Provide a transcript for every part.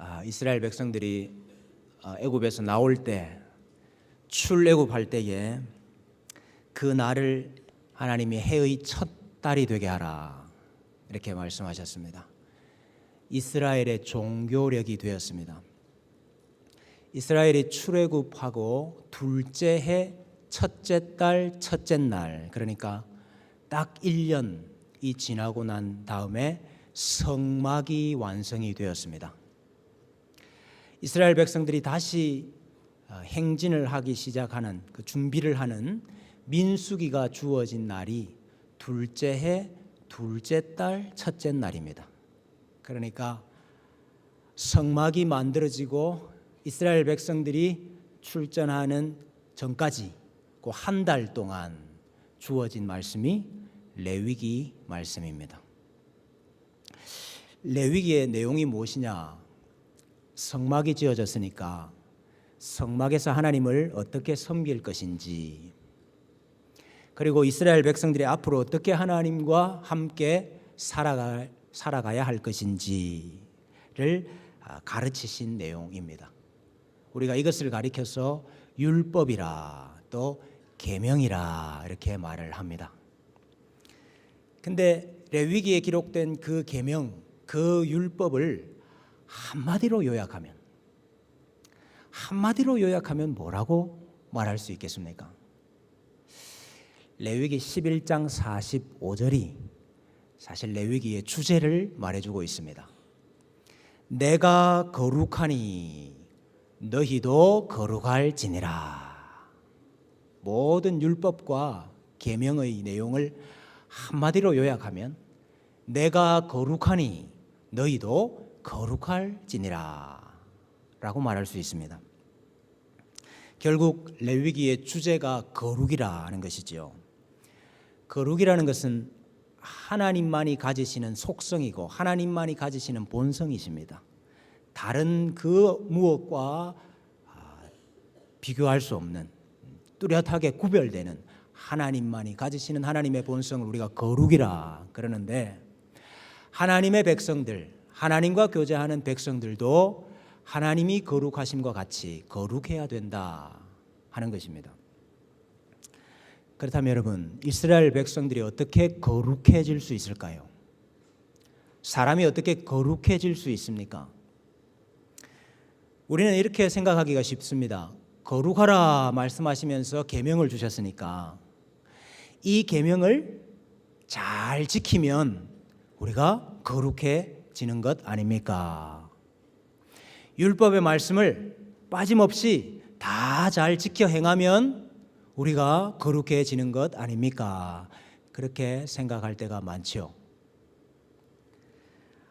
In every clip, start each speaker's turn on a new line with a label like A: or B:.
A: 아, 이스라엘 백성들이 아, 애굽에서 나올 때 출애굽할 때에 그 날을 하나님이 해의 첫 달이 되게 하라 이렇게 말씀하셨습니다. 이스라엘의 종교력이 되었습니다. 이스라엘이 출애굽하고 둘째 해 첫째 달 첫째 날 그러니까 딱 1년이 지나고 난 다음에 성막이 완성이 되었습니다. 이스라엘 백성들이 다시 어, 행진을 하기 시작하는 그 준비를 하는 민수기가 주어진 날이 둘째 해 둘째 달 첫째 날입니다. 그러니까 성막이 만들어지고 이스라엘 백성들이 출전하는 전까지 그 한 달 동안 주어진 말씀이 레위기 말씀입니다. 레위기의 내용이 무엇이냐? 성막이 지어졌으니까 성막에서 하나님을 어떻게 섬길 것인지 그리고 이스라엘 백성들이 앞으로 어떻게 하나님과 함께 살아가, 살아가야 할 것인지를 아, 가르치신 내용입니다. 우리가 이것을 가리켜서 율법이라 또 계명이라 이렇게 말을 합니다. 근데 레위기에 기록된 그 계명, 그 율법을 한마디로 요약하면 한마디로 요약하면 뭐라고 말할 수 있겠습니까? 레위기 11장 45절이 사실 레위기의 주제를 말해주고 있습니다. 내가 거룩하니 너희도 거룩할지니라. 모든 율법과 계명의 내용을 한마디로 요약하면 내가 거룩하니 너희도 거룩할지니라 라고 말할 수 있습니다. 결국 레위기의 주제가 거룩이라는 것이지요. 거룩이라는 것은 하나님만이 가지시는 속성이고 하나님만이 가지시는 본성이십니다. 다른 그 무엇과 아, 비교할 수 없는 뚜렷하게 구별되는 하나님만이 가지시는 하나님의 본성을 우리가 거룩이라 그러는데 하나님의 백성들, 하나님과 교제하는 백성들도 하나님이 거룩하심과 같이 거룩해야 된다 하는 것입니다. 그렇다면 여러분, 이스라엘 백성들이 어떻게 거룩해질 수 있을까요? 사람이 어떻게 거룩해질 수 있습니까? 우리는 이렇게 생각하기가 쉽습니다. 거룩하라 말씀하시면서 계명을 주셨으니까 이 계명을 잘 지키면 우리가 거룩해 지는 것 아닙니까? 율법의 말씀을 빠짐없이 다 잘 지켜 행하면 우리가 거룩해지는 것 아닙니까? 그렇게 생각할 때가 많죠.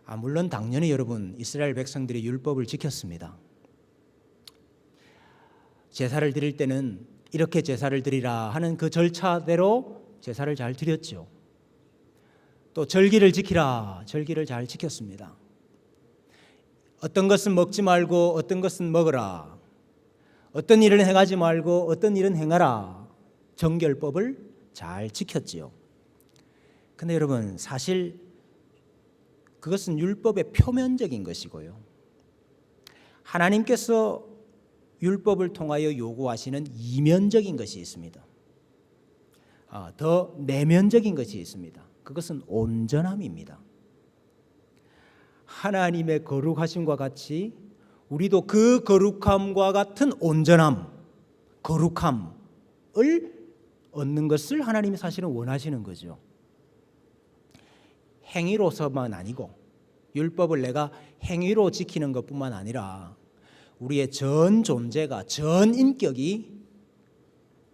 A: 아, 물론 당연히 여러분 이스라엘 백성들이 율법을 지켰습니다. 제사를 드릴 때는 이렇게 제사를 드리라 하는 그 절차대로 제사를 잘 드렸죠. 또 절기를 지키라 절기를 잘 지켰습니다. 어떤 것은 먹지 말고 어떤 것은 먹어라. 어떤 일을 행하지 말고 어떤 일은 행하라. 정결법을 잘 지켰지요. 근데 여러분 사실 그것은 율법의 표면적인 것이고요. 하나님께서 율법을 통하여 요구하시는 이면적인 것이 있습니다. 아, 더 내면적인 것이 있습니다. 그것은 온전함입니다. 하나님의 거룩하심과 같이 우리도 그 거룩함과 같은 온전함, 거룩함을 얻는 것을 하나님이 사실은 원하시는 거죠. 행위로서만 아니고 율법을 내가 행위로 지키는 것뿐만 아니라 우리의 전 존재가 전 인격이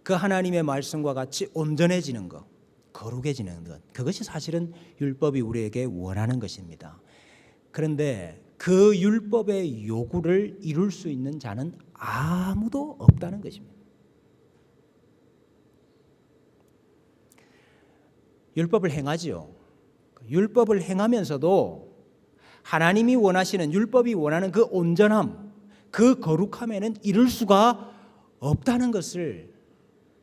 A: 그 하나님의 말씀과 같이 온전해지는 것, 거룩해지는 것. 그것이 사실은 율법이 우리에게 원하는 것입니다. 그런데 그 율법의 요구를 이룰 수 있는 자는 아무도 없다는 것입니다. 율법을 행하지요. 율법을 행하면서도 하나님이 원하시는 율법이 원하는 그 온전함, 그 거룩함에는 이룰 수가 없다는 것을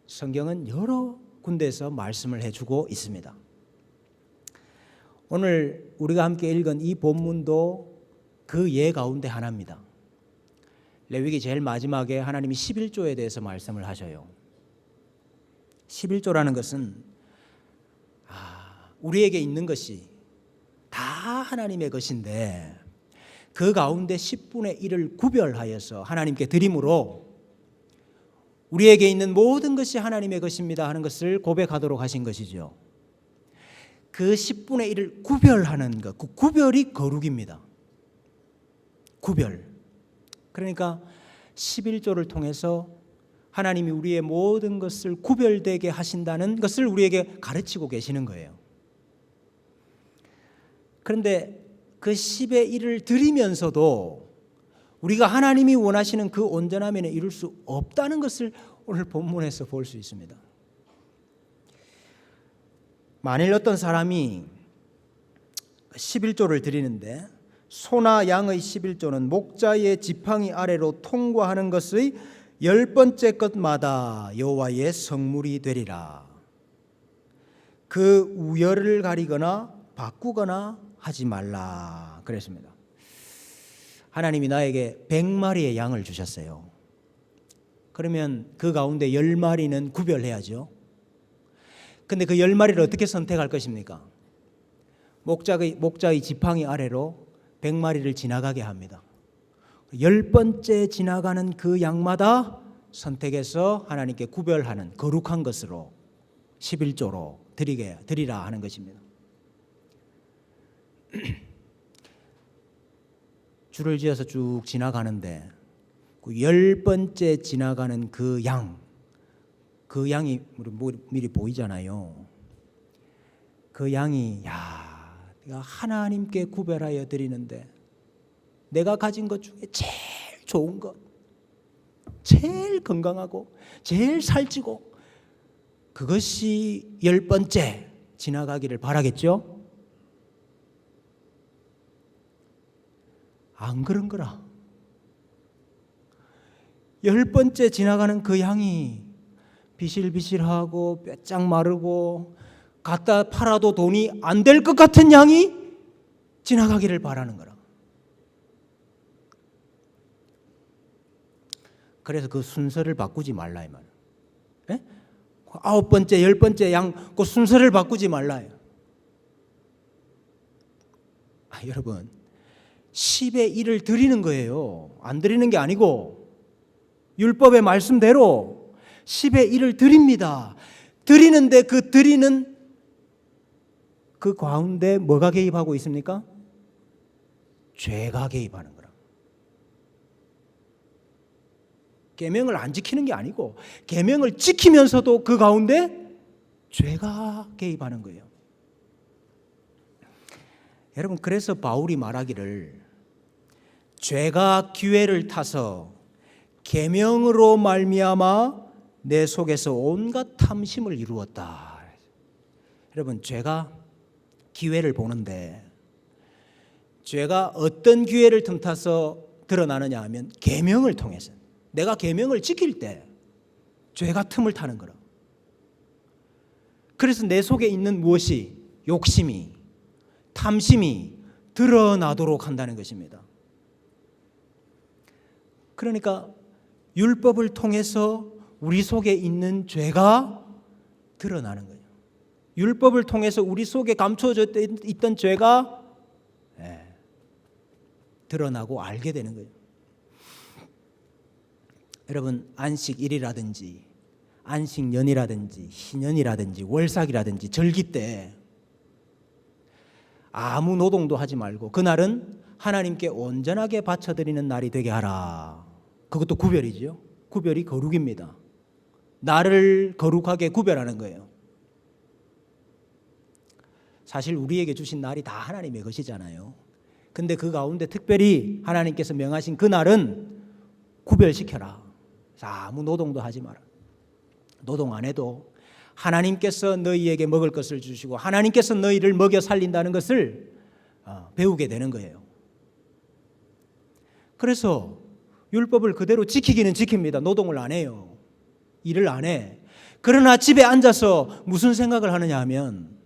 A: 성경은 여러 군데에서 말씀을 해주고 있습니다. 오늘 우리가 함께 읽은 이 본문도 그 예 가운데 하나입니다. 레위기 제일 마지막에 하나님이 11조에 대해서 말씀을 하셔요. 11조라는 것은 아, 우리에게 있는 것이 다 하나님의 것인데 그 가운데 10분의 1을 구별하여서 하나님께 드림으로 우리에게 있는 모든 것이 하나님의 것입니다 하는 것을 고백하도록 하신 것이죠. 그 10분의 1을 구별하는 것, 그 구별이 거룩입니다. 구별. 그러니까 11조를 통해서 하나님이 우리의 모든 것을 구별되게 하신다는 것을 우리에게 가르치고 계시는 거예요. 그런데 그 10의 1을 드리면서도 우리가 하나님이 원하시는 그 온전함에는 이룰 수 없다는 것을 오늘 본문에서 볼 수 있습니다. 만일 어떤 사람이 11조를 드리는데 소나 양의 11조는 목자의 지팡이 아래로 통과하는 것의 열 번째 것마다 여호와의 성물이 되리라. 그 우열을 가리거나 바꾸거나 하지 말라 그랬습니다. 하나님이 나에게 100마리의 양을 주셨어요. 그러면 그 가운데 10마리는 구별해야죠. 근데 그 10마리를 어떻게 선택할 것입니까? 목자의 목자의 지팡이 아래로 100마리를 지나가게 합니다. 열 번째 지나가는 그 양마다 선택해서 하나님께 구별하는 거룩한 것으로 11조로 드리게 드리라 하는 것입니다. 줄을 지어서 쭉 지나가는데 그 열 번째 지나가는 그 양, 그 양이 우리 미리 보이잖아요. 그 양이 야, 내가 하나님께 구별하여 드리는데 내가 가진 것 중에 제일 좋은 것, 제일 건강하고 제일 살찌고 그것이 열 번째 지나가기를 바라겠죠? 안 그런 거라. 열 번째 지나가는 그 양이 비실비실하고 뼈짝 마르고 갖다 팔아도 돈이 안 될 것 같은 양이 지나가기를 바라는 거라. 그래서 그 순서를 바꾸지 말라 이 말. 예? 아홉 번째, 열 번째 양 그 순서를 바꾸지 말라요. 아, 여러분 10의 1을 드리는 거예요. 안 드리는 게 아니고 율법의 말씀대로 10의 1을 드립니다. 드리는데 그 드리는 그 가운데 뭐가 개입하고 있습니까? 죄가 개입하는 거라. 계명을 안 지키는 게 아니고 계명을 지키면서도 그 가운데 죄가 개입하는 거예요. 여러분 그래서 바울이 말하기를 죄가 기회를 타서 계명으로 말미암아 내 속에서 온갖 탐심을 이루었다. 여러분 죄가 기회를 보는데 죄가 어떤 기회를 틈타서 드러나느냐 하면 계명을 통해서 내가 계명을 지킬 때 죄가 틈을 타는 거라. 그래서 내 속에 있는 무엇이 욕심이 탐심이 드러나도록 한다는 것입니다. 그러니까 율법을 통해서 우리 속에 있는 죄가 드러나는 거예요. 율법을 통해서 우리 속에 감춰져 있던 죄가 예, 드러나고 알게 되는 거예요. 여러분 안식일이라든지 안식년이라든지 희년이라든지 월삭이라든지 절기 때 아무 노동도 하지 말고 그날은 하나님께 온전하게 바쳐드리는 날이 되게 하라. 그것도 구별이지요. 구별이 거룩입니다. 나를 거룩하게 구별하는 거예요. 사실 우리에게 주신 날이 다 하나님의 것이잖아요. 근데 그 가운데 특별히 하나님께서 명하신 그 날은 구별시켜라. 아무 노동도 하지 마라. 노동 안 해도 하나님께서 너희에게 먹을 것을 주시고 하나님께서 너희를 먹여 살린다는 것을 어, 배우게 되는 거예요. 그래서 율법을 그대로 지키기는 지킵니다. 노동을 안 해요. 일을 안 해. 그러나 집에 앉아서 무슨 생각을 하느냐 하면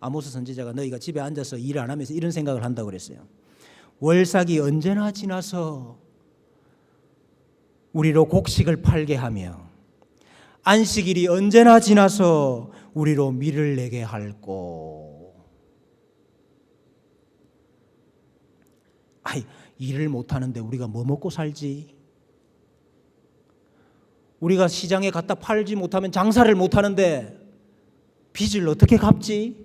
A: 아모스 선지자가 너희가 집에 앉아서 일 안 하면서 이런 생각을 한다고 그랬어요. 월삭이 언제나 지나서 우리로 곡식을 팔게 하며 안식일이 언제나 지나서 우리로 밀을 내게 할고 아이 일을 못 하는데 우리가 뭐 먹고 살지? 우리가 시장에 갖다 팔지 못하면 장사를 못 하는데 빚을 어떻게 갚지?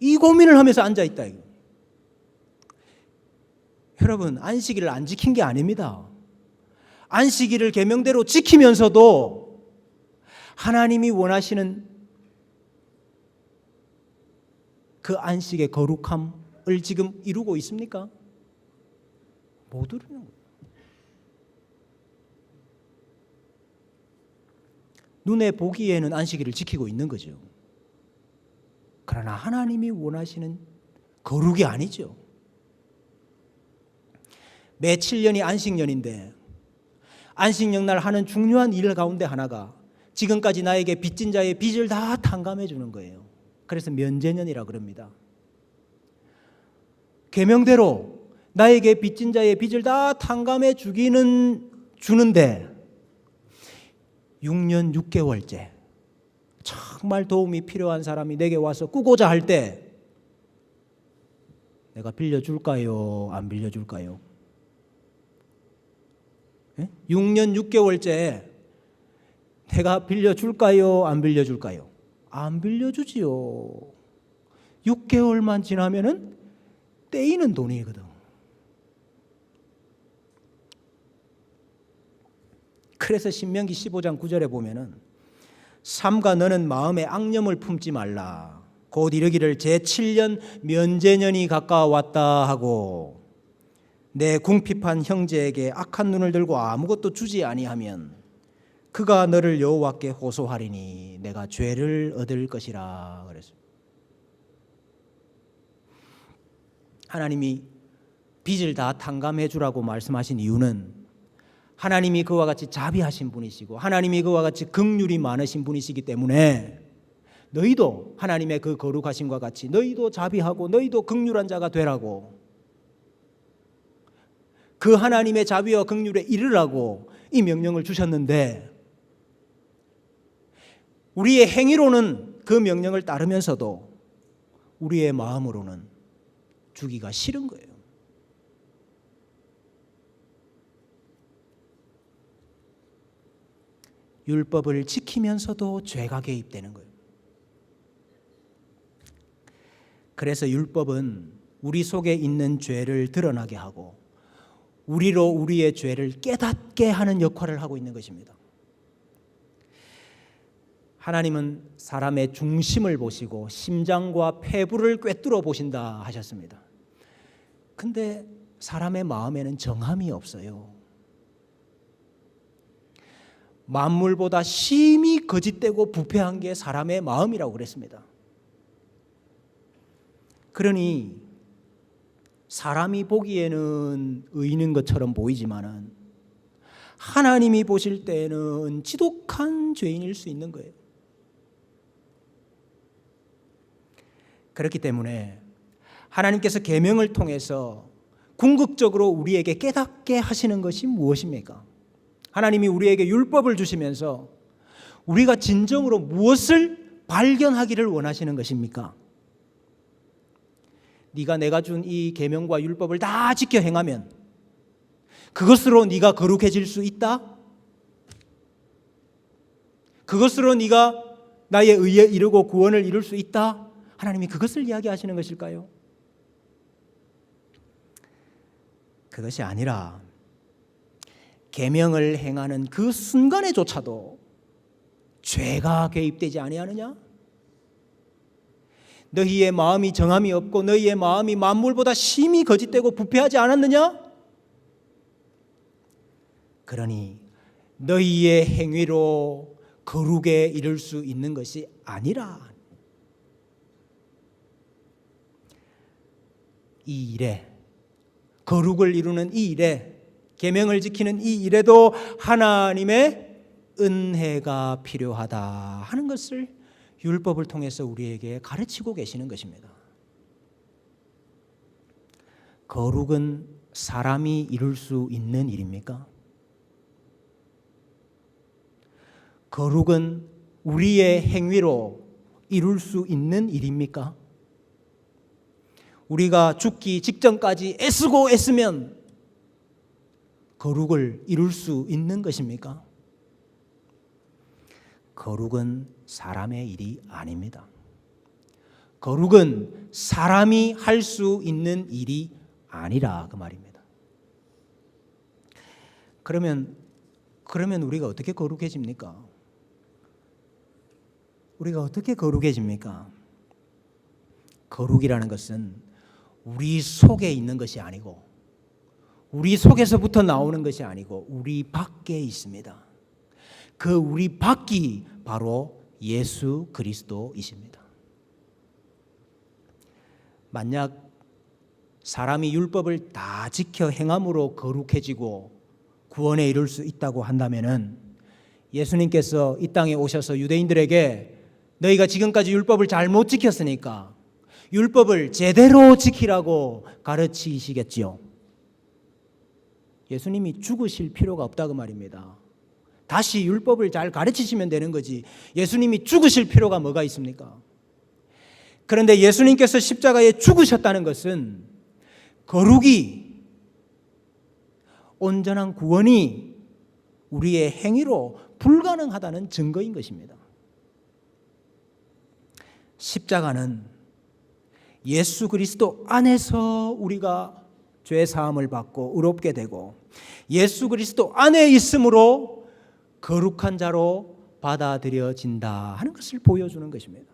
A: 이 고민을 하면서 앉아 있다 이거. 여러분 안식일을 안 지킨 게 아닙니다. 안식일을 계명대로 지키면서도 하나님이 원하시는 그 안식의 거룩함 을 지금 이루고 있습니까? 못 이루는. 눈에 보기에는 안식일을 지키고 있는 거죠. 그러나 하나님이 원하시는 거룩이 아니죠. 매 7년이 안식년인데 안식년 날 하는 중요한 일 가운데 하나가 지금까지 나에게 빚진 자의 빚을 다 탕감해 주는 거예요. 그래서 면제년이라 그럽니다. 계명대로 나에게 빚진 자의 빚을 다 탕감해 주기는 주는데 6년 6개월째 정말 도움이 필요한 사람이 내게 와서 꾸고자 할 때 내가 빌려줄까요? 안 빌려줄까요? 예? 6년 6개월째 내가 빌려줄까요? 안 빌려줄까요? 안 빌려주지요. 6개월만 지나면은 떼이는 돈이거든. 그래서 신명기 15장 9절에 보면은 삼가 너는 마음에 악념을 품지 말라. 곧 이르기를 제 7년 면제년이 가까웠다 하고 내 궁핍한 형제에게 악한 눈을 들고 아무것도 주지 아니하면 그가 너를 여호와께 호소하리니 내가 죄를 얻을 것이라 그랬습니다. 하나님이 빚을 다 탕감해 주라고 말씀하신 이유는 하나님이 그와 같이 자비하신 분이시고 하나님이 그와 같이 긍휼이 많으신 분이시기 때문에 너희도 하나님의 그 거룩하심과 같이 너희도 자비하고 너희도 긍휼한 자가 되라고 그 하나님의 자비와 긍휼에 이르라고 이 명령을 주셨는데 우리의 행위로는 그 명령을 따르면서도 우리의 마음으로는 주기가 싫은 거예요. 율법을 지키면서도 죄가 개입되는 거예요. 그래서 율법은 우리 속에 있는 죄를 드러나게 하고 우리로 우리의 죄를 깨닫게 하는 역할을 하고 있는 것입니다. 하나님은 사람의 중심을 보시고 심장과 폐부를 꿰뚫어 보신다 하셨습니다. 근데 사람의 마음에는 정함이 없어요. 만물보다 심히 거짓되고 부패한 게 사람의 마음이라고 그랬습니다. 그러니 사람이 보기에는 의인인 것처럼 보이지만은 하나님이 보실 때는 지독한 죄인일 수 있는 거예요. 그렇기 때문에 하나님께서 계명을 통해서 궁극적으로 우리에게 깨닫게 하시는 것이 무엇입니까? 하나님이 우리에게 율법을 주시면서 우리가 진정으로 무엇을 발견하기를 원하시는 것입니까? 네가 내가 준 이 계명과 율법을 다 지켜 행하면 그것으로 네가 거룩해질 수 있다? 그것으로 네가 나의 의에 이르고 구원을 이룰 수 있다? 하나님이 그것을 이야기하시는 것일까요? 그것이 아니라 계명을 행하는 그 순간에조차도 죄가 개입되지 아니하느냐? 너희의 마음이 정함이 없고 너희의 마음이 만물보다 심히 거짓되고 부패하지 않았느냐? 그러니 너희의 행위로 거룩에 이를 수 있는 것이 아니라 이 일에 거룩을 이루는 이 일에 계명을 지키는 이 일에도 하나님의 은혜가 필요하다 하는 것을 율법을 통해서 우리에게 가르치고 계시는 것입니다. 거룩은 사람이 이룰 수 있는 일입니까? 거룩은 우리의 행위로 이룰 수 있는 일입니까? 우리가 죽기 직전까지 애쓰고 애쓰면 거룩을 이룰 수 있는 것입니까? 거룩은 사람의 일이 아닙니다. 거룩은 사람이 할 수 있는 일이 아니라 그 말입니다. 그러면 그러면 우리가 어떻게 거룩해집니까? 우리가 어떻게 거룩해집니까? 거룩이라는 것은 우리 속에 있는 것이 아니고 우리 속에서부터 나오는 것이 아니고 우리 밖에 있습니다. 그 우리 밖이 바로 예수 그리스도이십니다. 만약 사람이 율법을 다 지켜 행함으로 거룩해지고 구원에 이룰 수 있다고 한다면은 예수님께서 이 땅에 오셔서 유대인들에게 너희가 지금까지 율법을 잘 못 지켰으니까 율법을 제대로 지키라고 가르치시겠지요. 예수님이 죽으실 필요가 없다고 말입니다. 다시 율법을 잘 가르치시면 되는 거지. 예수님이 죽으실 필요가 뭐가 있습니까? 그런데 예수님께서 십자가에 죽으셨다는 것은 거룩이 온전한 구원이 우리의 행위로 불가능하다는 증거인 것입니다. 십자가는 예수 그리스도 안에서 우리가 죄 사함을 받고 의롭게 되고 예수 그리스도 안에 있으므로 거룩한 자로 받아들여진다 하는 것을 보여주는 것입니다.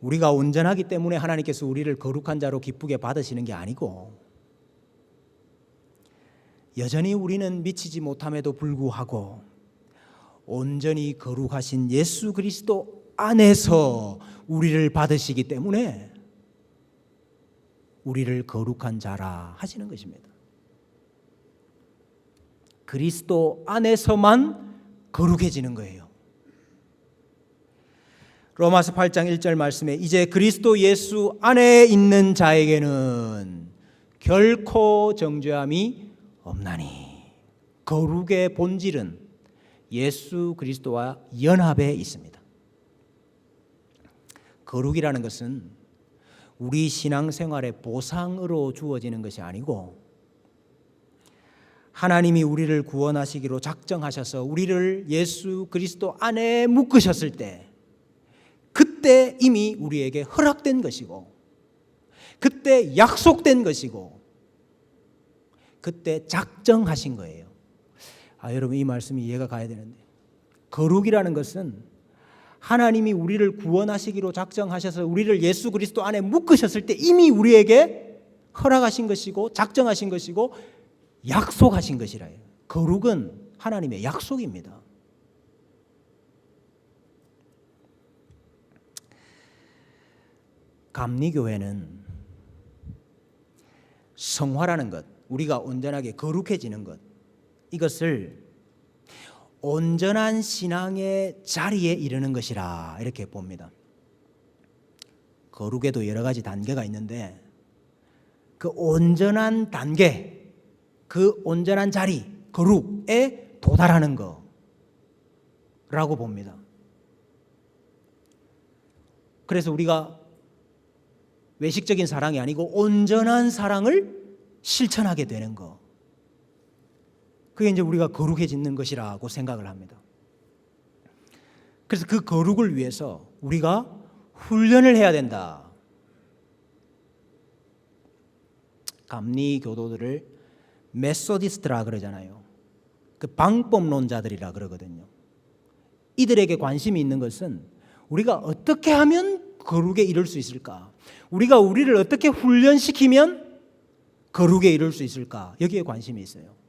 A: 우리가 온전하기 때문에 하나님께서 우리를 거룩한 자로 기쁘게 받으시는 게 아니고 여전히 우리는 미치지 못함에도 불구하고 온전히 거룩하신 예수 그리스도 안에서 우리를 받으시기 때문에 우리를 거룩한 자라 하시는 것입니다. 그리스도 안에서만 거룩해지는 거예요. 로마서 8장 1절 말씀에 이제 그리스도 예수 안에 있는 자에게는 결코 정죄함이 없나니 거룩의 본질은 예수 그리스도와 연합에 있습니다. 거룩이라는 것은 우리 신앙생활의 보상으로 주어지는 것이 아니고 하나님이 우리를 구원하시기로 작정하셔서 우리를 예수 그리스도 안에 묶으셨을 때 그때 이미 우리에게 허락된 것이고 그때 약속된 것이고 그때 작정하신 거예요. 아 여러분 이 말씀이 이해가 가야 되는데 거룩이라는 것은 하나님이 우리를 구원하시기로 작정하셔서 우리를 예수 그리스도 안에 묶으셨을 때 이미 우리에게 허락하신 것이고 작정하신 것이고 약속하신 것이라 해요. 거룩은 하나님의 약속입니다. 감리교회는 성화라는 것, 우리가 온전하게 거룩해지는 것, 이것을 온전한 신앙의 자리에 이르는 것이라 이렇게 봅니다. 거룩에도 여러 가지 단계가 있는데 그 온전한 단계, 그 온전한 자리, 거룩에 도달하는 거라고 봅니다. 그래서 우리가 외식적인 사랑이 아니고 온전한 사랑을 실천하게 되는 거. 그게 이제 우리가 거룩해지는 것이라고 생각을 합니다. 그래서 그 거룩을 위해서 우리가 훈련을 해야 된다. 감리 교도들을 메소디스트라 그러잖아요. 그 방법론자들이라 그러거든요. 이들에게 관심이 있는 것은 우리가 어떻게 하면 거룩에 이를 수 있을까? 우리가 우리를 어떻게 훈련시키면 거룩에 이를 수 있을까? 여기에 관심이 있어요.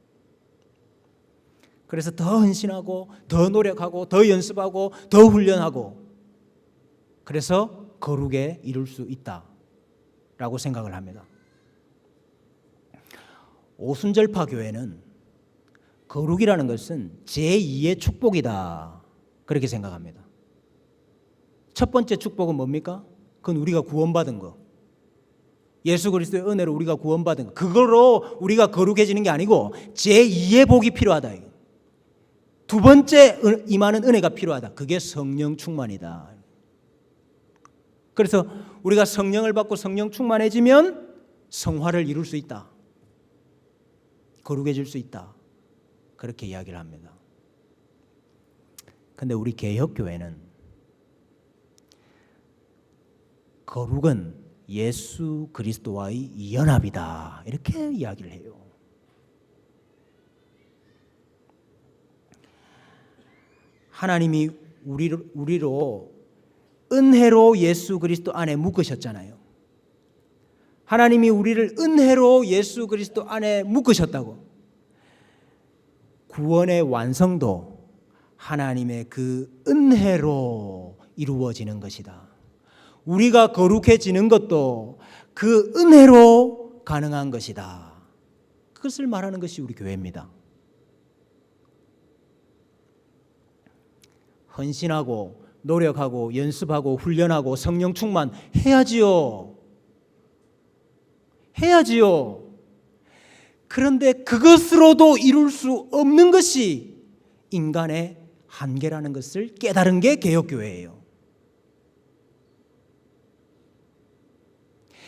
A: 그래서 더 헌신하고 더 노력하고 더 연습하고 더 훈련하고 그래서 거룩에 이룰 수 있다라고 생각을 합니다. 오순절파 교회는 거룩이라는 것은 제2의 축복이다. 그렇게 생각합니다. 첫 번째 축복은 뭡니까? 그건 우리가 구원받은 거. 예수 그리스도의 은혜로 우리가 구원받은 거. 그거로 우리가 거룩해지는 게 아니고 제2의 복이 필요하다. 이거. 두 번째 은- 임하는 은혜가 필요하다. 그게 성령 충만이다. 그래서 우리가 성령을 받고 성령 충만해지면 성화를 이룰 수 있다. 거룩해질 수 있다. 그렇게 이야기를 합니다. 근데 우리 개혁교회는 거룩은 예수 그리스도와의 연합이다. 이렇게 이야기를 해요. 하나님이 우리로, 우리로 은혜로 예수 그리스도 안에 묶으셨잖아요. 하나님이 우리를 은혜로 예수 그리스도 안에 묶으셨다고. 구원의 완성도 하나님의 그 은혜로 이루어지는 것이다. 우리가 거룩해지는 것도 그 은혜로 가능한 것이다. 그것을 말하는 것이 우리 교회입니다. 헌신하고 노력하고 연습하고 훈련하고 성령 충만 해야지요. 해야지요. 그런데 그것으로도 이룰 수 없는 것이 인간의 한계라는 것을 깨달은 게 개혁교회예요.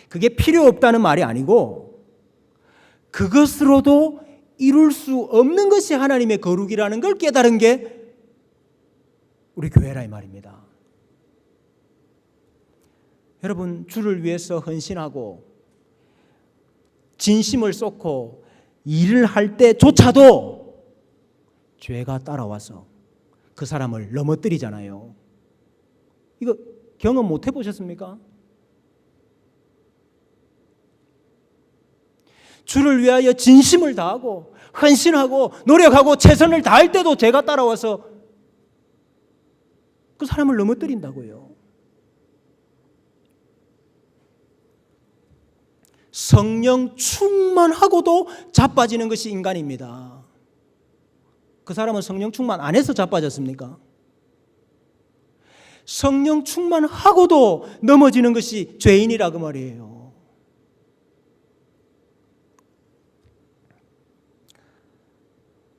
A: 그게 필요 없다는 말이 아니고 그것으로도 이룰 수 없는 것이 하나님의 거룩이라는 걸 깨달은 게 우리 교회라 이 말입니다. 여러분 주를 위해서 헌신하고 진심을 쏟고 일을 할 때조차도 죄가 따라와서 그 사람을 넘어뜨리잖아요. 이거 경험 못 해보셨습니까? 주를 위하여 진심을 다하고 헌신하고 노력하고 최선을 다할 때도 죄가 따라와서 그 사람을 넘어뜨린다고요. 성령 충만하고도 자빠지는 것이 인간입니다. 그 사람은 성령 충만 안 해서 자빠졌습니까? 성령 충만하고도 넘어지는 것이 죄인이라 그 말이에요.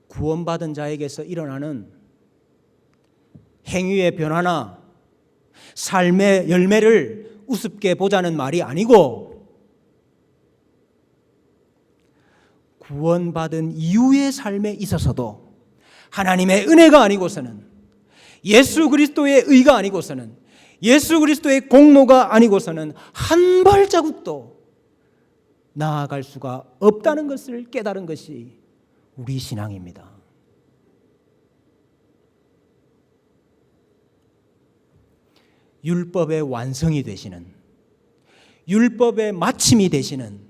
A: 구원받은 자에게서 일어나는 행위의 변화나 삶의 열매를 우습게 보자는 말이 아니고 구원받은 이후의 삶에 있어서도 하나님의 은혜가 아니고서는 예수 그리스도의 의가 아니고서는 예수 그리스도의 공로가 아니고서는 한 발자국도 나아갈 수가 없다는 것을 깨달은 것이 우리 신앙입니다. 율법의 완성이 되시는 율법의 마침이 되시는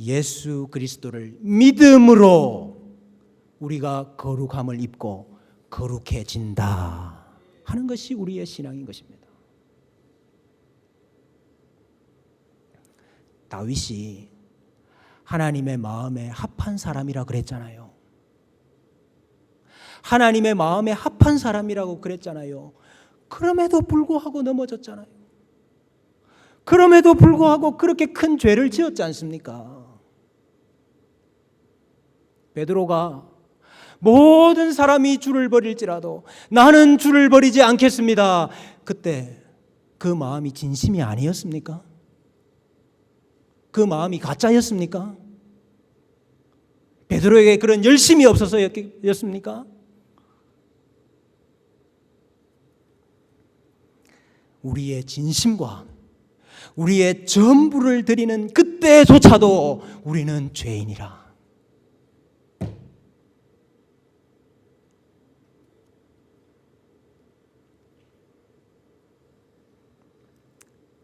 A: 예수 그리스도를 믿음으로 우리가 거룩함을 입고 거룩해진다 하는 것이 우리의 신앙인 것입니다. 다윗이 하나님의 마음에 합한 사람이라 그랬잖아요. 하나님의 마음에 합한 사람이라고 그랬잖아요. 그럼에도 불구하고 넘어졌잖아요. 그럼에도 불구하고 그렇게 큰 죄를 지었지 않습니까? 베드로가 모든 사람이 주를 버릴지라도 나는 주를 버리지 않겠습니다. 그때 그 마음이 진심이 아니었습니까? 그 마음이 가짜였습니까? 베드로에게 그런 열심이 없어서였습니까? 우리의 진심과 우리의 전부를 드리는 그때조차도 우리는 죄인이라.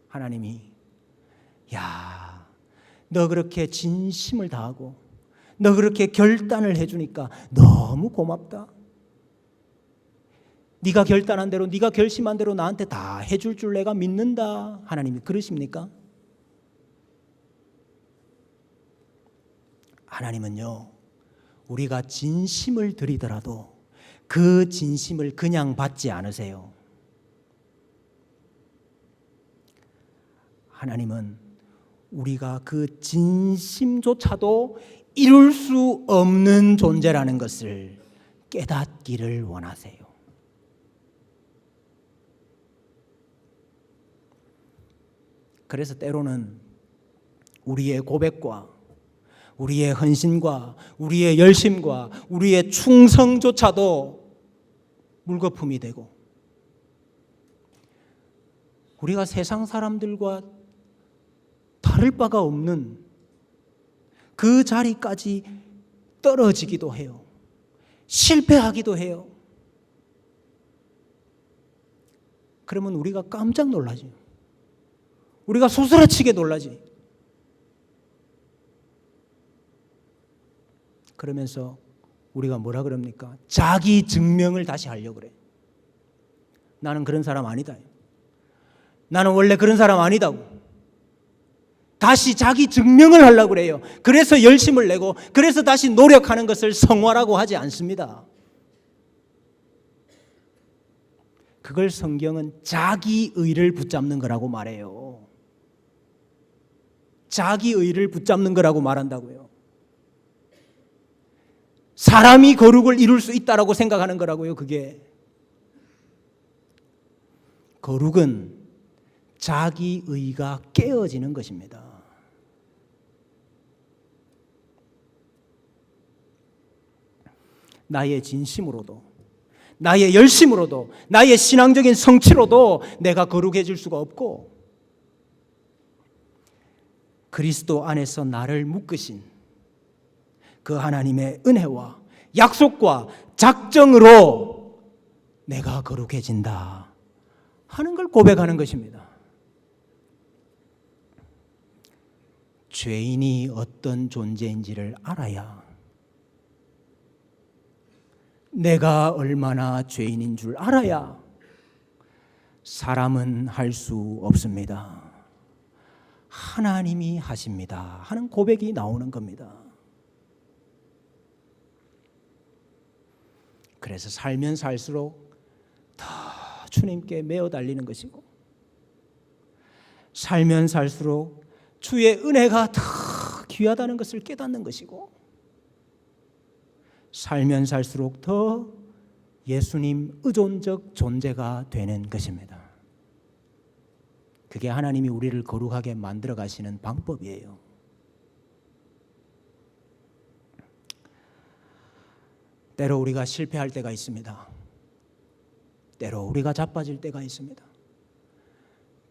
A: 하나님이 야, 너 그렇게 진심을 다하고 너 그렇게 결단을 해주니까 너무 고맙다. 네가 결단한 대로 네가 결심한 대로 나한테 다 해줄 줄 내가 믿는다. 하나님이 그러십니까? 하나님은요. 우리가 진심을 드리더라도 그 진심을 그냥 받지 않으세요. 하나님은 우리가 그 진심조차도 이룰 수 없는 존재라는 것을 깨닫기를 원하세요. 그래서 때로는 우리의 고백과 우리의 헌신과 우리의 열심과 우리의 충성조차도 물거품이 되고 우리가 세상 사람들과 다를 바가 없는 그 자리까지 떨어지기도 해요. 실패하기도 해요. 그러면 우리가 깜짝 놀라지. 우리가 소스라치게 놀라지. 그러면서 우리가 뭐라 그럽니까? 자기 증명을 다시 하려고 그래. 나는 그런 사람 아니다. 나는 원래 그런 사람 아니다고. 다시 자기 증명을 하려고 그래요. 그래서 열심을 내고, 그래서 다시 노력하는 것을 성화라고 하지 않습니다. 그걸 성경은 자기 의를 붙잡는 거라고 말해요. 자기 의를 붙잡는 거라고 말한다고요. 사람이 거룩을 이룰 수 있다라고 생각하는 거라고요, 그게. 거룩은 자기 의가 깨어지는 것입니다. 나의 진심으로도, 나의 열심으로도, 나의 신앙적인 성취로도 내가 거룩해질 수가 없고, 그리스도 안에서 나를 묶으신 그 하나님의 은혜와 약속과 작정으로 내가 거룩해진다 하는 걸 고백하는 것입니다. 죄인이 어떤 존재인지를 알아야 내가 얼마나 죄인인 줄 알아야 사람은 할 수 없습니다. 하나님이 하십니다. 하는 고백이 나오는 겁니다. 그래서 살면 살수록 더 주님께 매어 달리는 것이고 살면 살수록 주의 은혜가 더 귀하다는 것을 깨닫는 것이고 살면 살수록 더 예수님 의존적 존재가 되는 것입니다. 그게 하나님이 우리를 거룩하게 만들어 가시는 방법이에요. 때로 우리가 실패할 때가 있습니다. 때로 우리가 자빠질 때가 있습니다.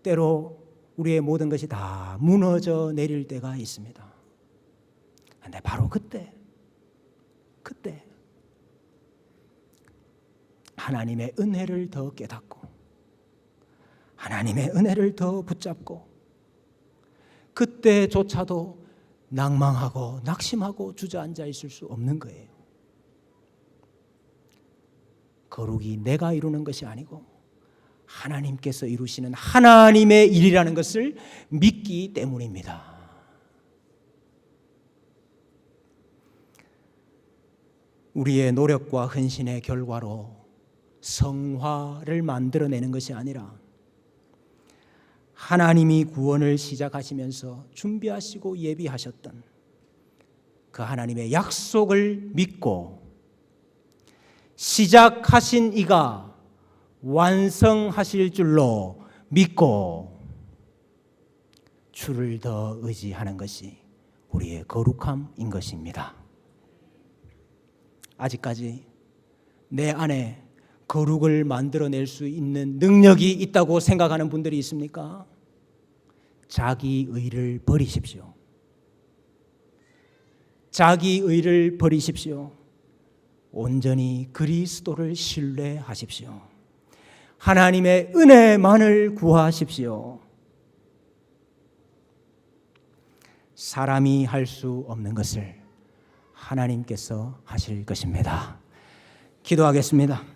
A: 때로 우리의 모든 것이 다 무너져 내릴 때가 있습니다. 근데 바로 그때, 그때 하나님의 은혜를 더 깨닫고 하나님의 은혜를 더 붙잡고 그때조차도 낭망하고 낙심하고 주저앉아 있을 수 없는 거예요. 거룩이 내가 이루는 것이 아니고 하나님께서 이루시는 하나님의 일이라는 것을 믿기 때문입니다. 우리의 노력과 헌신의 결과로 성화를 만들어내는 것이 아니라 하나님이 구원을 시작하시면서 준비하시고 예비하셨던 그 하나님의 약속을 믿고 시작하신 이가 완성하실 줄로 믿고 주를 더 의지하는 것이 우리의 거룩함인 것입니다. 아직까지 내 안에 거룩을 만들어낼 수 있는 능력이 있다고 생각하는 분들이 있습니까? 자기 의를 버리십시오. 자기 의를 버리십시오. 온전히 그리스도를 신뢰하십시오. 하나님의 은혜만을 구하십시오. 사람이 할 수 없는 것을 하나님께서 하실 것입니다. 기도하겠습니다.